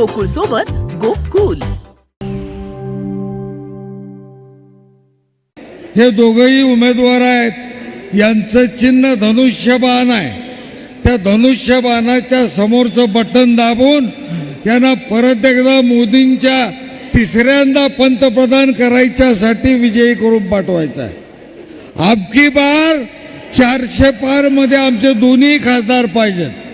गोकुळ सोबत गोकुल. हे दोघंही उमेदवार आहेत. यांचं चिन्ह धनुष्यबाण आहे. त्या धनुष्यबाणाच्या समोरचं बटन दाबून यांना परत एकदा मोदींच्या तिसऱ्यांदा पंतप्रधान करायच्यासाठी विजयी करून पाठवायचा आहे. अबकी बार चारशे पारमध्ये आमचे दोन्ही खासदार पाहिजेत.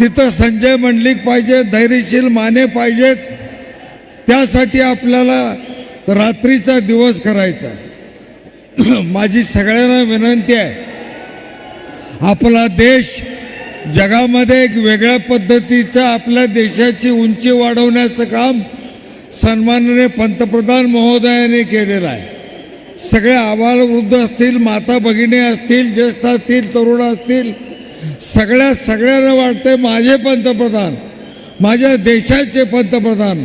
तिथं संजय मंडलिक पाहिजे धैर्यशील माने पाहिजेत त्यासाठी आपल्याला रात्रीचा दिवस करायचा माझी सगळ्यांना विनंती आहे आपला देश जगामध्ये एक वेगळ्या पद्धतीचं आपल्या देशाची उंची वाढवण्याचं काम सन्माननीय पंतप्रधान महोदयाने केलेलं आहे. सगळे आबालवृद्ध असतील माता भगिनी असतील ज्येष्ठ असतील तरुण असतील सगळ्या सगळ्यांना वाटते माझे पंतप्रधान माझ्या देशाचे पंतप्रधान.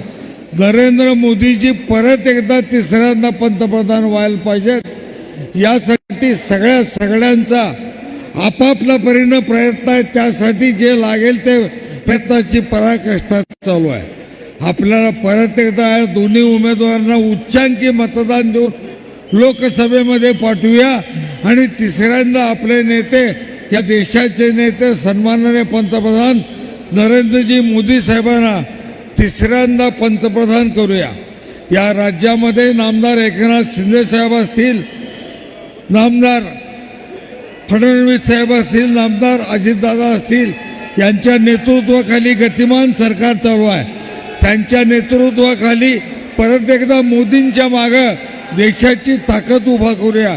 नरेंद्र मोदीजी परत एकदा तिसऱ्यांदा पंतप्रधान व्हायला पाहिजेत. यासाठी सगळ्या सगळ्यांचा आपापल्या परीनं प्रयत्न आहे. त्यासाठी जे लागेल ते प्रयत्नाची पराकाष्ठा चालू आहे. आपल्याला परत एकदा या दोन्ही उमेदवारांना उच्चांकी मतदान देऊन लोकसभेमध्ये पाठवूया. आणि तिसऱ्यांदा आपले नेते या देशाचे नेते सन्माननीय पंतप्रधान नरेंद्रजी मोदी साहेबांना तिसऱ्यांदा पंतप्रधान करूया. या राज्यामध्ये नामदार एकनाथ शिंदे साहेब असतील नामदार फडणवीस साहेब असतील नामदार अजितदादा असतील यांच्या नेतृत्वाखाली गतिमान सरकार चालू आहे. त्यांच्या नेतृत्वाखाली परत एकदा मोदींच्या मागं देशाची ताकद उभा करूया.